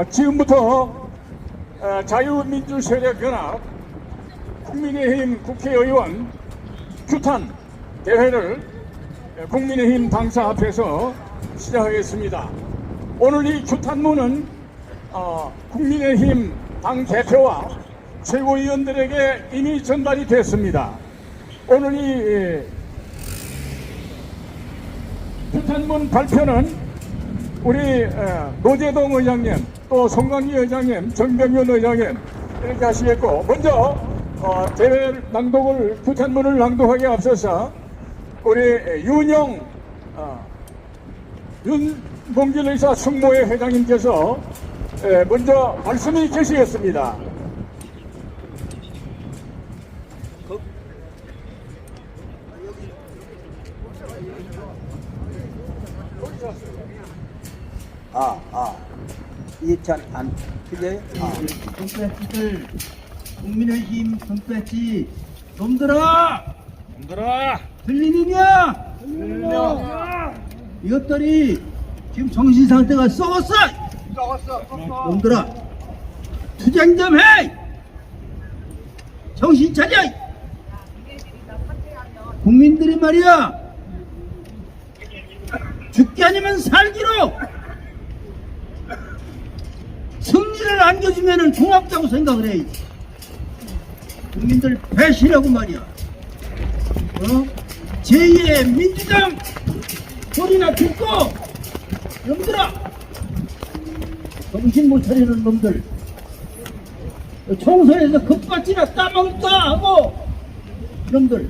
어, 지금부터 어, 자유민주세력연합 국민의힘 국회의원 규탄 대회를 국민의힘 당사 앞에서 시작하겠습니다. 오늘 이 규탄문은 어, 국민의힘 당 대표와 최고위원들에게 이미 전달이 됐습니다. 오늘 이 예, 규탄문 발표는 우리 에, 노재동 의장님, 또 송강기 의장님, 정병윤 의장님 이렇게 하시겠고 먼저 어, 대회 낭독을 규탄문을 낭독하기 앞서서 우리 윤영 어, 윤봉길 의사 승모회 회장님께서 에, 먼저 말씀이 계시겠습니다. 이게 잘안 틀려요? 아. 손배지들 국민의힘 손배지 놈들아 얘들아, 들리느냐? 이것들이 지금 정신 상태가 썩었어. 썩었어. 놈들아 투쟁 좀 해. 정신 차려. 국민들이 말이야 죽기 아니면 살기로 승리를 안겨주면은 고맙다고 생각을 해. 국민들 배신하고 말이야. 어? 제2의 민주당 소리나 듣고 놈들아 정신 못 차리는 놈들 총선에서 급받치나 따먹을까 하고 놈들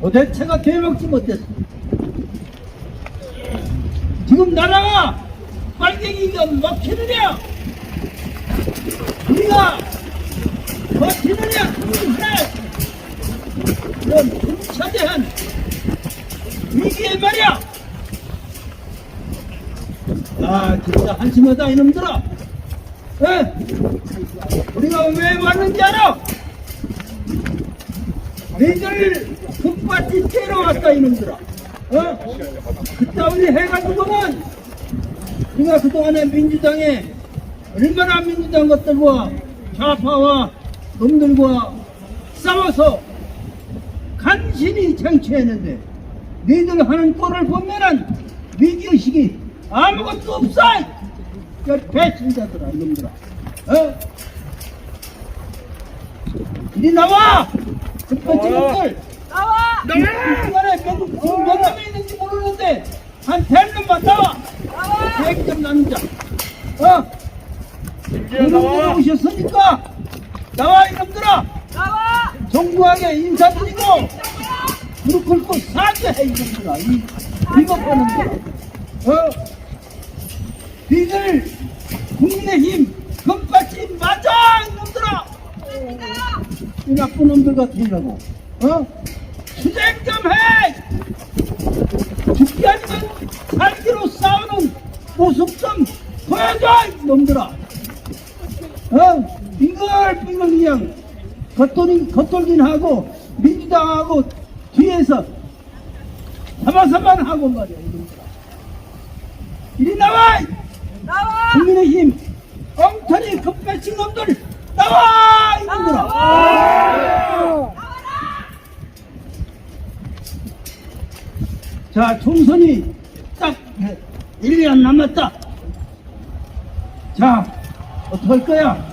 도대체가 되먹지 못했어 지금 나라가 빨갱이가 먹히느냐? 우리가 버티느냐? 해 이런 중차대한 위기에 말이야. 아 진짜 한심하다 이놈들아. 에? 우리가 왜 왔는지 알아? 너희들 급받치 때려 왔다 이놈들아 어? 그따위 해가지고는 우리가 그동안에 민주당에 얼마나 민주당 것들과 좌파와 놈들과 싸워서 간신히 쟁취했는데 너희들 하는 꼴을 보면은 위기의식이 아무것도 없어! 야, 배신자들아, 이놈들아. 어? 이리 나와! 급배치놈들! 나와! 이간에 몇, 지금 몇 놈이 있는지 모르는데 한 대놈만 나와! 나와! 백점 남자! 어? 이놈들 오셨으니까 나와 이놈들아! 나와! 정부에게 인사드리고 무릎 꿇고 사죄해 이놈들아 이 비겁하는 들 어? 니들 국민의힘 금받치 맞아 이놈들아 이 나쁜 놈들 같으라고 어? 투쟁 좀 해! 죽기 아니면 살기로 싸우는 모습 좀 보여줘 이놈들아! 어? 빙글빙글 그냥 겉돌긴, 겉돌긴 하고 민주당하고 뒤에서 사바사만 하고 말이야 이놈들아. 이리 나와! 나와! 국민의힘 엉터리 급배친 놈들 나와 이놈들아 자 총선이 딱 1년 남았다. 자 어떡할 거야?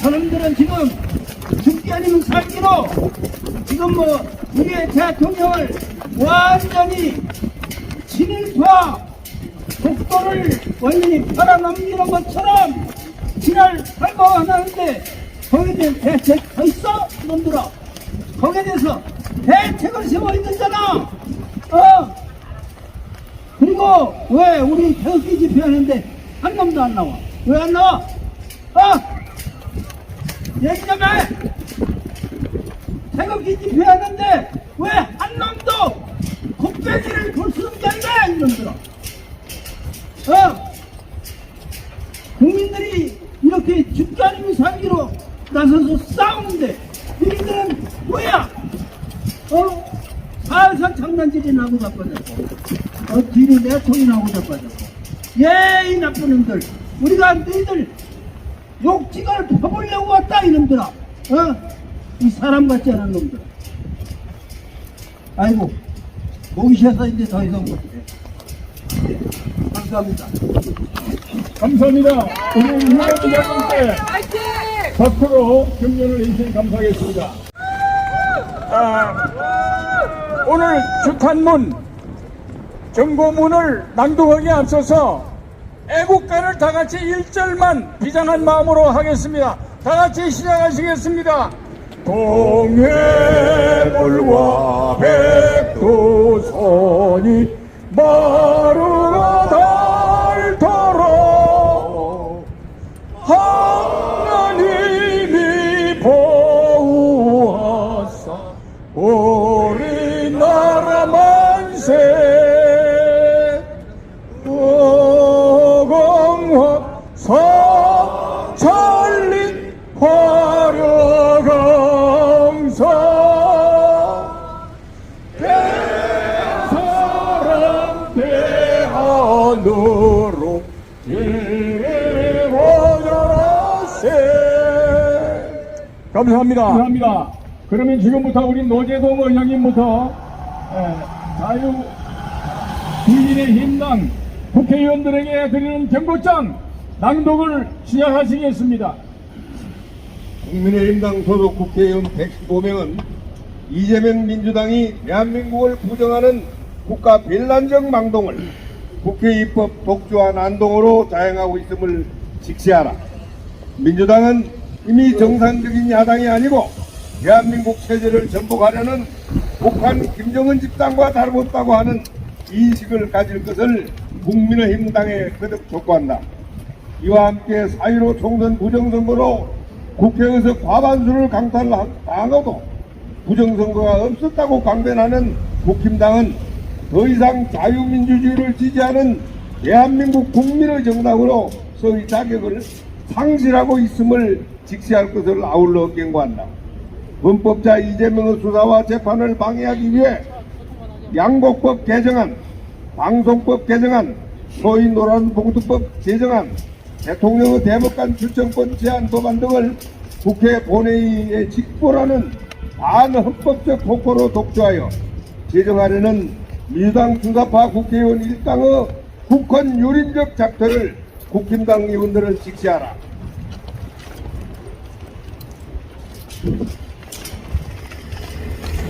저놈들은 지금 죽기 아니면 살기로 지금 뭐 우리의 대통령을 완전히 친일파 독도를 완전히 팔아넘기는 것처럼 지날 발광하는데 거기에 대한 대책 더 있어? 놈들아. 거기에 대해서 대책을 세워 있는잖아 어 그리고 왜 우리 태극기 집회하는데 한 놈도 안 나와 왜 안 나와? 어? 얘기 좀 해! 태극기 집회하는데 왜 한 놈도 곱빼기를 볼수 한다 이놈들아 어? 국민들이 이렇게 아니면 살기로 나서서 싸우는데 너희들은 뭐야? 어? 장난질이 나고 자빠졌고 어, 뒤로 내 통이 나고 자빠졌고 예, 이 나쁜 놈들. 우리가 너희들 욕지를 퍼보려고 왔다, 이놈들아. 어? 이 사람 같지 않은 놈들. 아이고, 목이 쉬어서 이제 더 이상 못해. 예, 감사합니다. 감사합니다. 우리 위원장님께 파이팅! 박수로 격려를 해주신 감사하겠습니다. 아, 오늘 주탄문 정고문을 낭독하기에 앞서서 애국가를 다 같이 1절만 비장한 마음으로 하겠습니다. 다 같이 시작하시겠습니다. 동해물과 백두선이 마르고 감사합니다. 그러면 지금부터 우리 노재동 의장님부터 에, 자유 국민의 힘당 국회의원들에게 드리는 경고장 낭독을 시작하시겠습니다. 국민의힘당 소속 국회의원 115명은 이재명 민주당이 대한민국을 부정하는 국가 빌란적 망동을 국회 입법 독주와 난동으로 자행하고 있음을 직시하라. 민주당은 이미 정상적인 야당이 아니고 대한민국 체제를 전복하려는 북한 김정은 집단과 다름없다고 하는 인식을 가질 것을 국민의힘 당에 거듭 촉구한다. 이와 함께 4.15 총선 부정선거로 국회에서 과반수를 강탈당하고도 부정선거가 없었다고 강변하는 국힘당은 더 이상 자유민주주의를 지지하는 대한민국 국민의 정당으로 서의 자격을 상실하고 있음을 직시할 것을 아울러 경고한다. 헌법자 이재명의 수사와 재판을 방해하기 위해 양곡법 개정안, 방송법 개정안, 소위 노란봉투법 제정안, 대통령의 대법관 출정권 제한 법안 등을 국회 본회의에 직보라는 반헌법적 폭포로 독주하여 제정하려는 민주당 중사파 국회의원 일당의 국헌 유린적 작태를 국힘당 의원들은 직시하라.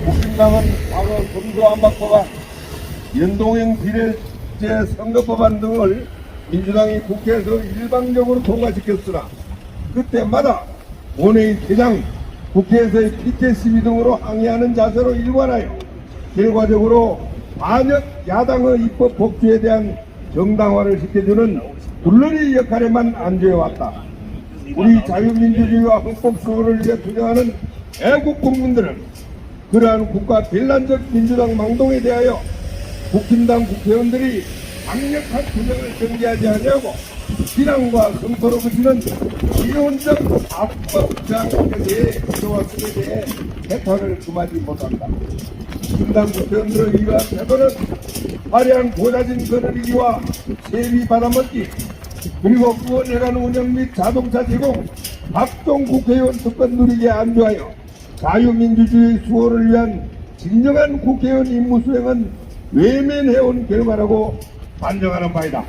국힘당은 과거 검수안박법안, 연동형 비례제 선거법안 등을 민주당이 국회에서 일방적으로 통과시켰으나 그때마다 본회의 대장, 국회에서의 피켓 시위 등으로 항의하는 자세로 일관하여 결과적으로 반역 야당의 입법 복주에 대한 정당화를 시켜주는 굴러리 역할에만 안주해왔다. 우리 자유민주주의와 헌법 수호를 위해 투쟁하는 애국 국민들은 그러한 국가 빌란적 민주당 망동에 대하여 국힘당 국회의원들이 강력한 투쟁을 전개하지 아니하고 비난과 성토로 그치는 기본적 압법 저항까지의 해왔음에 대해 대타를 금하지 못한다. 김당 국회의원들의 이러한 태도는 화려한 고자진 거느리기와 세비 받아먹기 그리고 구원회관 운영 및 자동차 제공 각종 국회의원 특권 누리기에 안주하여 자유민주주의 수호를 위한 진정한 국회의원 임무 수행은 외면해온 결과라고 반정하는 바이다.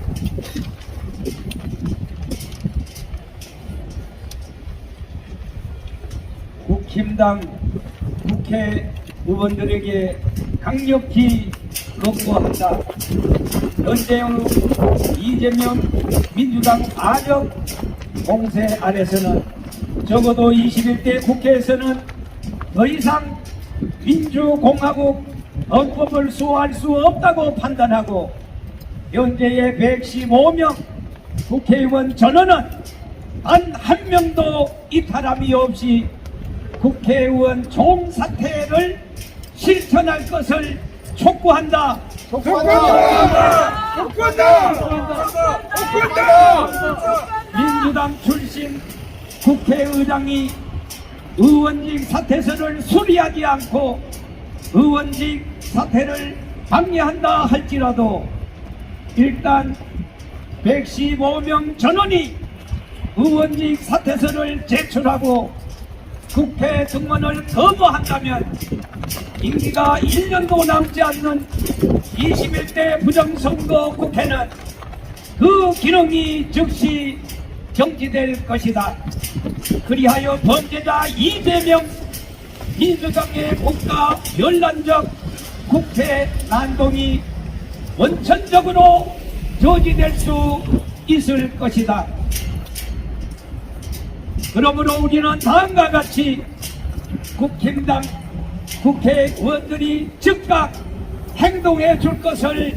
국힘당 국회 의원들에게 강력히 권고한다. 현재의 이재명 민주당 반역 공세 아래서는 적어도 21대 국회에서는 더 이상 민주공화국 헌법을 수호할 수 없다고 판단하고 현재의 115명 국회의원 전원은 단 한 명도 이탈함이 없이 국회의원 종사퇴를 실천할 것을 촉구한다. 민주당 출신 국회의장이 의원직 사퇴서를 수리하지 않고 의원직 사퇴를 방해한다 할지라도 일단 115명 전원이 의원직 사퇴서를 제출하고 국회 등원을 거부한다면 임기가 1년도 남지 않는 21대 부정선거 국회는 그 기능이 즉시 정지될 것이다. 그리하여 범죄자 이재명 민주당의 국가 연란적 국회 난동이 원천적으로 저지될 수 있을 것이다. 그러므로 우리는 다음과 같이 국힘당 국회의원들이 즉각 행동해 줄 것을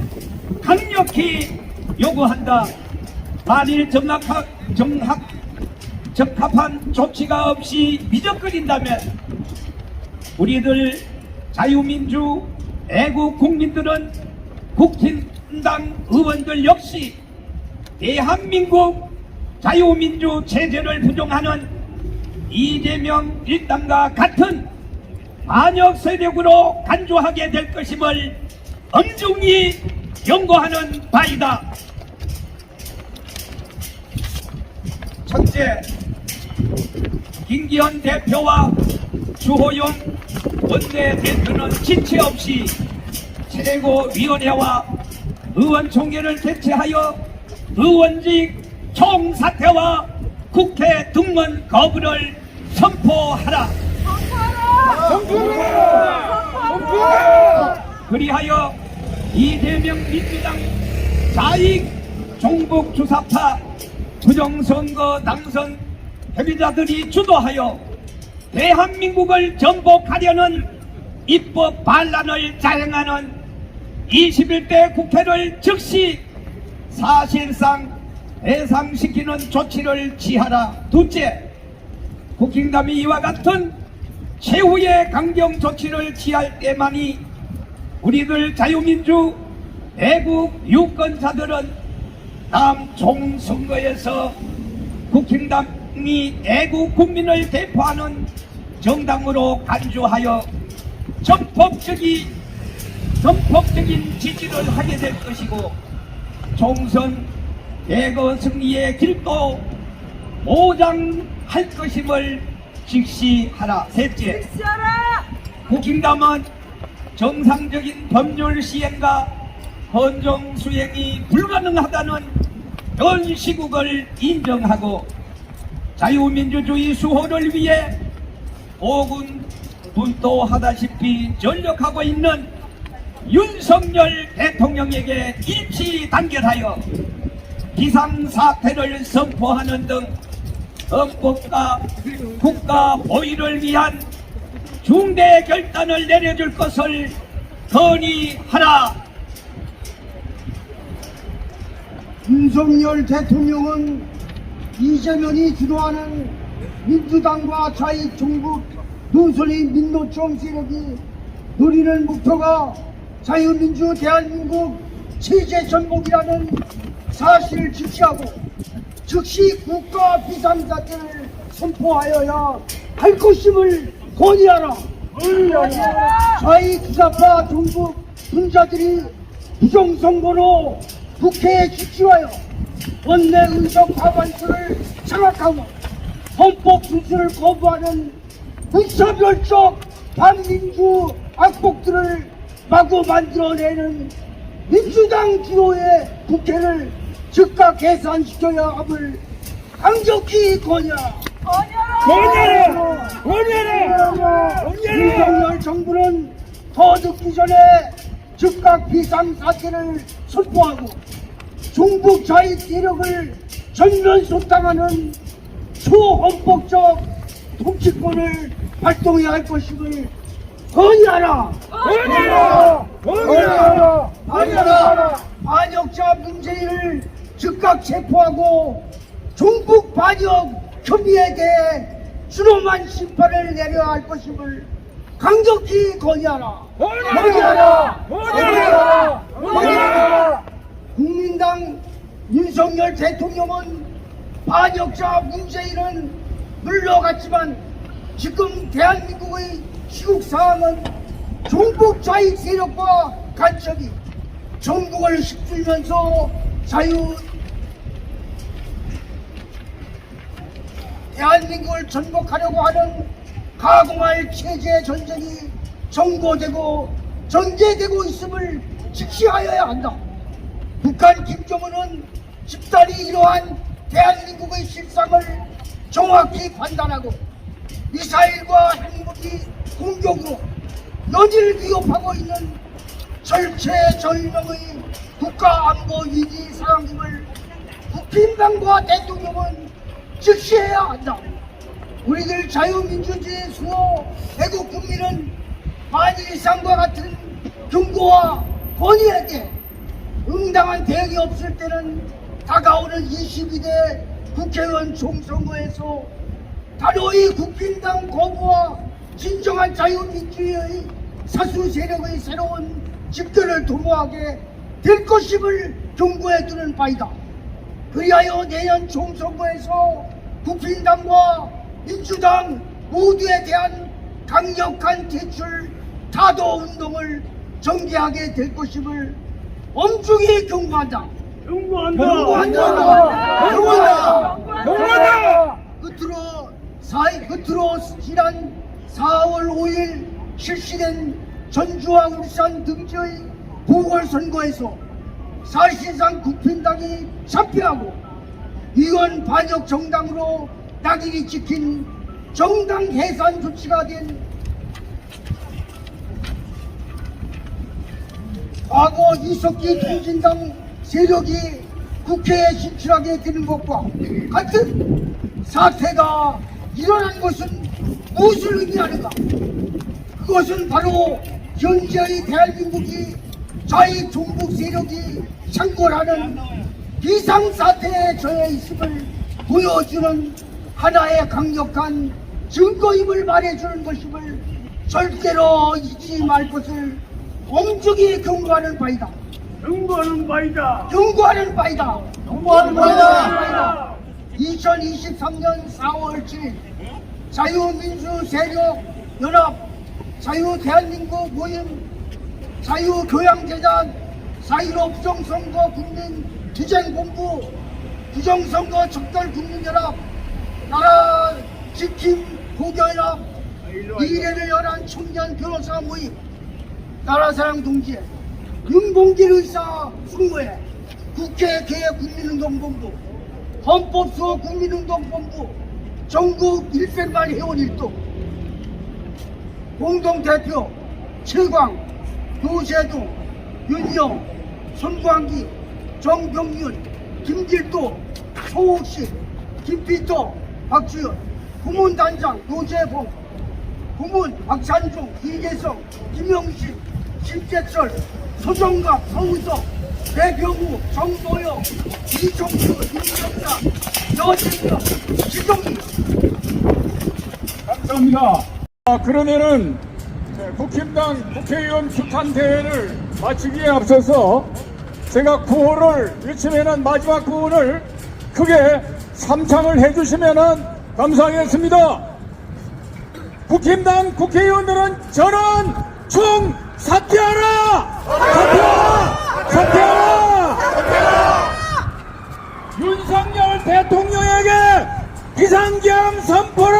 강력히 요구한다. 만일 정확하, 정확, 적합한 조치가 없이 미적거린다면 우리들 자유민주 애국 국민들은 국힘당 의원들 역시 대한민국 자유민주 체제를 부정하는 이재명 일당과 같은 반역 세력으로 간주하게 될 것임을 엄중히 경고하는 바이다. 첫째, 김기현 대표와 주호영 원내대표는 지체 없이 최고위원회와 의원총회를 개최하여 의원직 총사퇴와 국회 등원 거부를 선포하라. 그리하여 이재명 민주당 자익 종북 주사파 부정선거 당선 패배자들이 주도하여 대한민국을 전복하려는 입법 반란을 자행하는 21대 국회를 즉시 사실상 해상시키는 조치를 취하라. 둘째, 국힘당이 이와 같은 최후의 강경 조치를 취할 때만이 우리들 자유민주 애국 유권자들은 다음 총선거에서 국힘당이 애국 국민을 대표하는 정당으로 간주하여 전폭적인 전폭적인 지지를 하게 될 것이고 총선 대거 승리의 길도 모장 할 것임을 직시하라. 셋째, 국힘당은 정상적인 법률 시행과 헌정 수행이 불가능하다는 현 시국을 인정하고 자유민주주의 수호를 위해 오군 분도하다시피 전력하고 있는 윤석열 대통령에게 일치 단결하여 비상사태를 선포하는 등 헌법과 국가 보위를 위한 중대 결단을 내려줄 것을 건의하라. 윤석열 대통령은 이재명이 주도하는 민주당과 자익정부 노선의 민노총 세력이 노리는 목표가 자유민주 대한민국 체제 전복이라는 사실을 직시하고 즉시 국가 비상사태를 선포하여야 할 것임을 건의하라. 자익주사파 정부 분자들이 부정선거로 국회에 지치하여 원내 의석 과반수를 장악하고 헌법 준수를 거부하는 무차별적 반민주 악복들을 마구 만들어내는 민주당 주도의 국회를 즉각 개산시켜야 함을 강력히 건의하라. 건여라 건의하라! 윤석열 정부는 더 늦기 전에 즉각 비상사태를 선포하고 중국 자익 세력을 전면 소탕하는 초헌법적 통치권을 발동해야 할 것임을! 건의하라! 건의하라! 건의하라! 반역자 문재인을 즉각 체포하고 중국 반역 혐의에 대해 준엄한 심판을 내려야 할 것임을 강력히 건의하라. 건의하라. 건의하라. 건의하라. 국민당 윤석열 대통령은 반역자 문재인은 물러갔지만 지금 대한민국의 시국 상황은 종북 좌익 세력과 간첩이 전국을 휩쓸면서 자유 대한민국을 전복하려고 하는 가공할 체제 전쟁이 정보되고 전개되고 있음을 직시하여야 한다. 북한 김정은은 집단이 이러한 대한민국의 실상을 정확히 판단하고 미사일과 핵무기 공격으로 연일 위협하고 있는 절체절명의 국가안보 위기 상황임을 국힘당과 대통령은 즉시해야 한다. 우리들 자유민주주의 수호 애국 국민은 만일 상과 같은 경고와 권위에게 응당한 대응이 없을 때는 다가오는 22대 국회의원 총선거에서 단호히 국민당 거부와 진정한 자유민주주의의 사수 세력의 새로운 집결을 도모하게 될 것임을 경고해 두는 바이다. 그리하여 내년 총선거에서 국민당과 민주당 모두에 대한 강력한 대출 타도 운동을 전개하게 될 것임을 엄중히 경고한다. 경고한다. 경고한다. 경고한다. 경고하다! 끝으로 사이 끝으로 지난 4월 5일 실시된 전주와 울산 등지의 보궐선거에서 사실상 국민당이 참패하고 이원 반역 정당으로 낙인이 찍힌 정당 해산 조치가 된 과거 이석기 통진당 세력이 국회에 진출하게 되는 것과 같은 사태가 일어난 것은 무엇을 의미하는가? 그것은 바로 현재의 대한민국이 자위 종북 세력이 창궐하는 비상사태에 처해 있음을 보여주는 하나의 강력한 증거임을 말해주는 것임을 절대로 잊지 말 것을 엄중히 경고하는 바이다. 경고하는 바이다! 경고하는 바이다. 경고하는 바이다! 2023년 4월 7일 자유민주 세력 연합 자유 대한민국 모임 자유 교양재단 4.15 부정선거 국민 투쟁본부 부정선거 적절 국민연합 나라 지킴 고교연합 미래를 열한 청년 변호사 모임 나라사랑 동지회 윤봉길 의사 숙모회 국회 개혁 국민운동본부 헌법수호 국민운동본부 전국 100만 회원 일동 공동대표 최광, 노세동, 윤영, 손광기, 정병윤, 김길도, 소옥식, 김피터, 박주연, 고문단장 노재봉, 고문 박찬종, 이재성, 김영식, 신재철, 서정갑, 서우석, 배경우, 정도영, 이종수, 임정자, 여진경, 지정희 감사합니다. 아, 그러면은 네, 국힘당 국회의원 규탄 대회를 마치기에 앞서서 제가 구호를 외치면은 마지막 구호를 크게 삼창을 해주시면은 감사하겠습니다. 국힘당 국회의원들은 전원 총 사퇴하라! 사퇴하라! 사퇴하라! 윤석열 대통령에게 비상경 선포를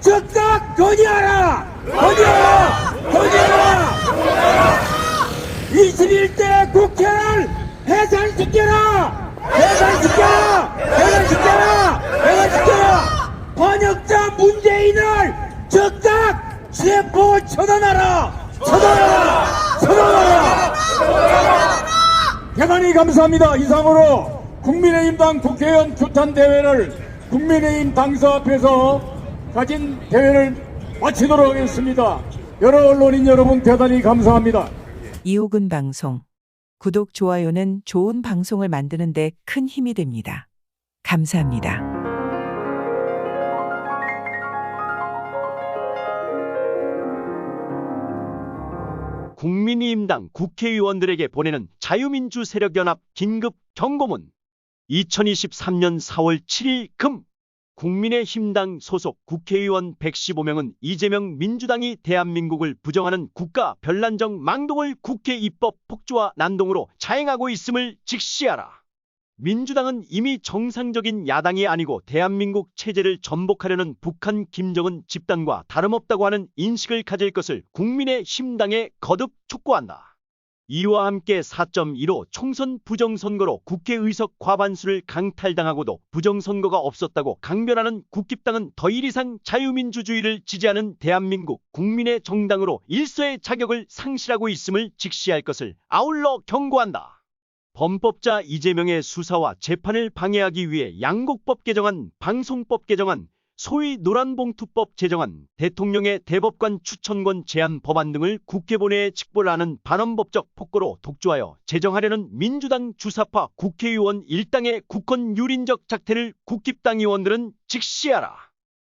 즉각 건의하라! 건의하라! 건의하라! 21대 국회를 해산시켜라! 해산시켜라! 해산시켜라! 해산시켜라! 번역자 문재인을 즉각 체포 처단하라! 처단하라! 처단하라! 대단히 감사합니다. 이상으로 국민의힘당 국회의원 규탄 대회를 국민의힘 당사 앞에서 가진 대회를 마치도록 하겠습니다. 여러 언론인 여러분 대단히 감사합니다. 이호근 방송. 구독, 좋아요는 좋은 방송을 만드는데 큰 힘이 됩니다. 감사합니다. 국민의힘당 국회의원들에게 보내는 자유민주 세력연합 긴급 경고문 2023년 4월 7일 금 국민의힘당 소속 국회의원 115명은 이재명 민주당이 대한민국을 부정하는 국가 별난정 망동을 국회 입법 폭주와 난동으로 자행하고 있음을 직시하라. 민주당은 이미 정상적인 야당이 아니고 대한민국 체제를 전복하려는 북한 김정은 집단과 다름없다고 하는 인식을 가질 것을 국민의 힘당에 거듭 촉구한다. 이와 함께 4.15 총선 부정선거로 국회의석 과반수를 강탈당하고도 부정선거가 없었다고 강변하는 국립당은 더일 이상 자유민주주의를 지지하는 대한민국 국민의 정당으로 일서의 자격을 상실하고 있음을 직시할 것을 아울러 경고한다. 범법자 이재명의 수사와 재판을 방해하기 위해 양곡법 개정안, 방송법 개정안, 소위 노란봉투법 제정안, 대통령의 대법관 추천권 제한 법안 등을 국회 본회에 직보하는 반헌법적 폭거로 독주하여 제정하려는 민주당 주사파 국회의원 일당의 국권 유린적 작태를 국립당 의원들은 직시하라.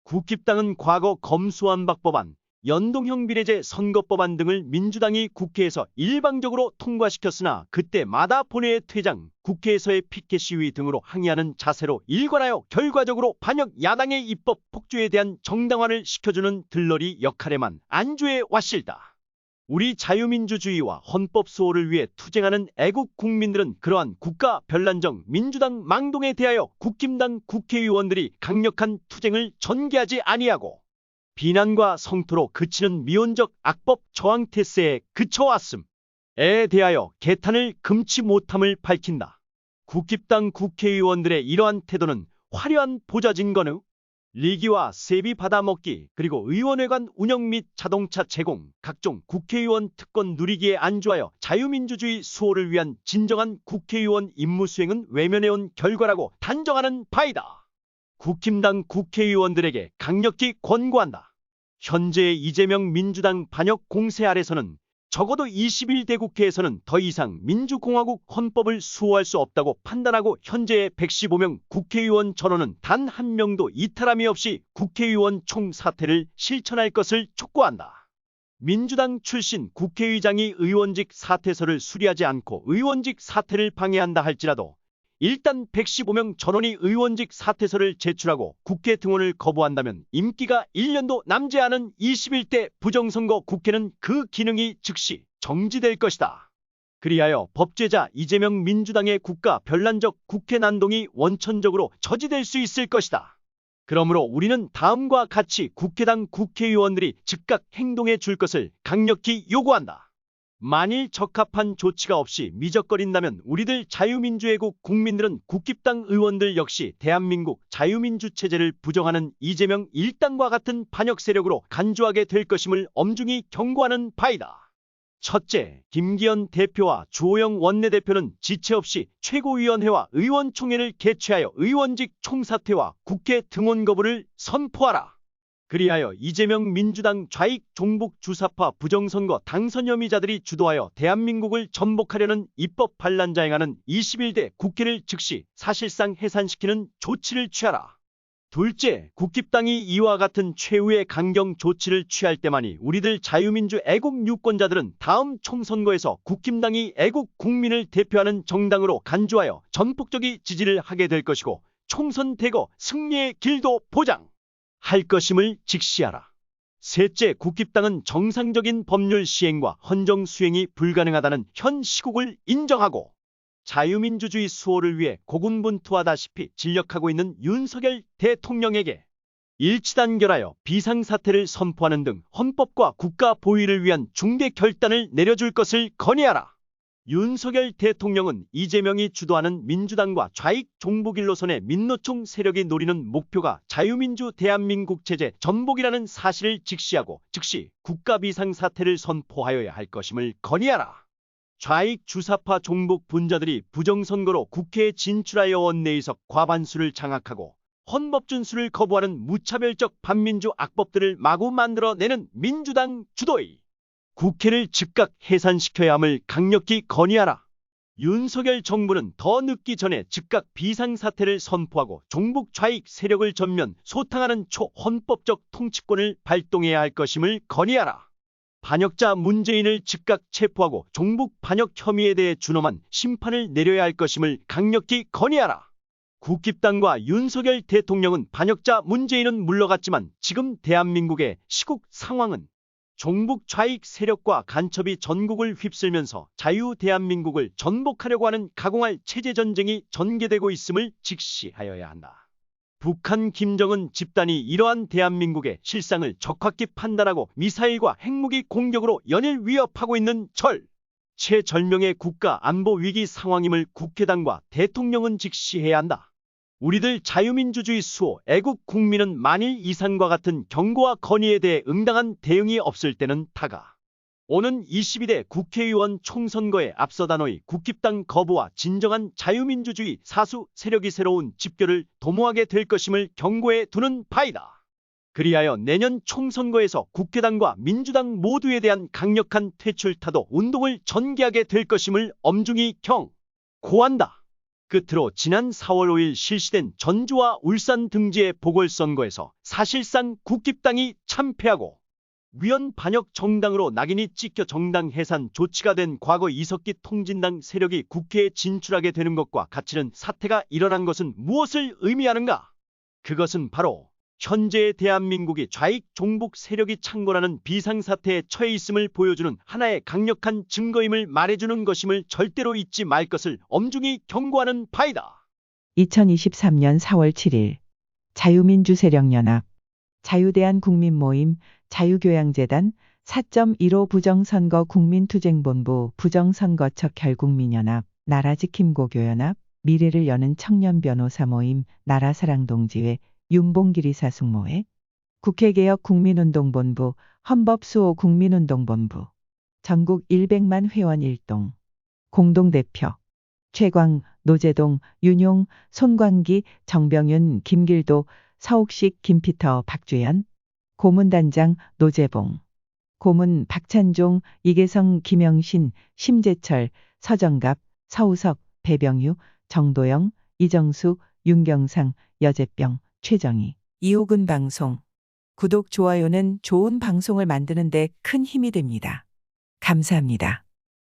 국립당은 과거 검수완박 법안, 연동형 비례제 선거법안 등을 민주당이 국회에서 일방적으로 통과시켰으나 그때마다 본회의 퇴장, 국회에서의 피켓 시위 등으로 항의하는 자세로 일관하여 결과적으로 반역 야당의 입법 폭주에 대한 정당화를 시켜주는 들러리 역할에만 안주해 왔실다. 우리 자유민주주의와 헌법 수호를 위해 투쟁하는 애국 국민들은 그러한 국가 변란정 민주당 망동에 대하여 국힘당 국회의원들이 강력한 투쟁을 전개하지 아니하고 비난과 성토로 그치는 미온적 악법 저항 태세에 그쳐왔음 에 대하여 개탄을 금치 못함을 밝힌다. 국힙당 국회의원들의 이러한 태도는 화려한 보좌진건의 리기와 세비 받아먹기 그리고 의원회관 운영 및 자동차 제공 각종 국회의원 특권 누리기에 안주하여 자유민주주의 수호를 위한 진정한 국회의원 임무 수행은 외면해온 결과라고 단정하는 바이다. 국힘당 국회의원들에게 강력히 권고한다. 현재의 이재명 민주당 반역 공세 아래서는 적어도 21대 국회에서는 더 이상 민주공화국 헌법을 수호할 수 없다고 판단하고 현재의 115명 국회의원 전원은 단 한 명도 이탈함이 없이 국회의원 총사퇴를 실천할 것을 촉구한다. 민주당 출신 국회의장이 의원직 사퇴서를 수리하지 않고 의원직 사퇴를 방해한다 할지라도 일단 115명 전원이 의원직 사퇴서를 제출하고 국회 등원을 거부한다면 임기가 1년도 남지 않은 21대 부정선거 국회는 그 기능이 즉시 정지될 것이다. 그리하여 법제자 이재명 민주당의 국가 변란적 국회 난동이 원천적으로 저지될 수 있을 것이다. 그러므로 우리는 다음과 같이 국회당 국회의원들이 즉각 행동해 줄 것을 강력히 요구한다. 만일 적합한 조치가 없이 미적거린다면 우리들 자유민주애국 국민들은 국립당 의원들 역시 대한민국 자유민주 체제를 부정하는 이재명 일당과 같은 반역 세력으로 간주하게 될 것임을 엄중히 경고하는 바이다. 첫째, 김기현 대표와 주호영 원내대표는 지체 없이 최고위원회와 의원총회를 개최하여 의원직 총사퇴와 국회 등원 거부를 선포하라. 그리하여 이재명 민주당 좌익 종북 주사파 부정선거 당선 혐의자들이 주도하여 대한민국을 전복하려는 입법 반란자 행하는 21대 국회를 즉시 사실상 해산시키는 조치를 취하라. 둘째, 국립당이 이와 같은 최후의 강경 조치를 취할 때만이 우리들 자유민주 애국 유권자들은 다음 총선거에서 국힘당이 애국 국민을 대표하는 정당으로 간주하여 전폭적인 지지를 하게 될 것이고 총선 대거 승리의 길도 보장. 할 것임을 직시하라. 셋째, 국립당은 정상적인 법률 시행과 헌정 수행이 불가능하다는 현 시국을 인정하고 자유민주주의 수호를 위해 고군분투하다시피 진력하고 있는 윤석열 대통령에게 일치단결하여 비상사태를 선포하는 등 헌법과 국가 보위를 위한 중대 결단을 내려줄 것을 건의하라. 윤석열 대통령은 이재명이 주도하는 민주당과 좌익 종북 일로선의 민노총 세력이 노리는 목표가 자유민주 대한민국 체제 전복이라는 사실을 직시하고 즉시 국가 비상 사태를 선포하여야 할 것임을 건의하라. 좌익 주사파 종북 분자들이 부정선거로 국회에 진출하여 원내의석 과반수를 장악하고 헌법 준수를 거부하는 무차별적 반민주 악법들을 마구 만들어내는 민주당 주도의 국회를 즉각 해산시켜야 함을 강력히 건의하라. 윤석열 정부는 더 늦기 전에 즉각 비상사태를 선포하고 종북 좌익 세력을 전면 소탕하는 초헌법적 통치권을 발동해야 할 것임을 건의하라. 반역자 문재인을 즉각 체포하고 종북 반역 혐의에 대해 준엄한 심판을 내려야 할 것임을 강력히 건의하라. 국립당과 윤석열 대통령은 반역자 문재인은 물러갔지만 지금 대한민국의 시국 상황은 종북 좌익 세력과 간첩이 전국을 휩쓸면서 자유 대한민국을 전복하려고 하는 가공할 체제 전쟁이 전개되고 있음을 직시하여야 한다. 북한 김정은 집단이 이러한 대한민국의 실상을 적확히 판단하고 미사일과 핵무기 공격으로 연일 위협하고 있는 절 최절명의 국가 안보 위기 상황임을 국회당과 대통령은 직시해야 한다. 우리들 자유민주주의 수호 애국 국민은 만일 이상과 같은 경고와 건의에 대해 응당한 대응이 없을 때는 다가 오는 22대 국회의원 총선거에 앞서 단호히 국힙당 거부와 진정한 자유민주주의 사수 세력이 새로운 집결을 도모하게 될 것임을 경고해 두는 바이다. 그리하여 내년 총선거에서 국회당과 민주당 모두에 대한 강력한 퇴출타도 운동을 전개하게 될 것임을 엄중히 경고한다. 끝으로 지난 4월 5일 실시된 전주와 울산 등지의 보궐선거에서 사실상 국립당이 참패하고 위헌 반역 정당으로 낙인이 찍혀 정당 해산 조치가 된 과거 이석기 통진당 세력이 국회에 진출하게 되는 것과 같이는 사태가 일어난 것은 무엇을 의미하는가? 그것은 바로 현재의 대한민국이 좌익 종북 세력이 창궐하는 비상사태에 처해 있음을 보여주는 하나의 강력한 증거임을 말해주는 것임을 절대로 잊지 말 것을 엄중히 경고하는 바이다. 2023년 4월 7일 자유민주세력연합 자유대한 국민모임 자유교양재단 4.15 부정선거 국민투쟁본부 부정선거척 결국민연합 나라지킴고교연합 미래를 여는 청년변호사 모임 나라사랑동지회 윤봉길이 사 숙모회 국회개혁 국민운동본부 헌법수호 국민운동본부 전국 100만 회원 일동 공동대표 최광, 노재동, 윤용, 손광기, 정병윤, 김길도, 서욱식, 김피터, 박주연, 고문단장 노재봉, 고문 박찬종, 이계성, 김영신, 심재철, 서정갑, 서우석, 배병유, 정도영, 이정수, 윤경상, 여재병, 최정희. 이호근 방송. 구독, 좋아요는 좋은 방송을 만드는데 큰 힘이 됩니다. 감사합니다.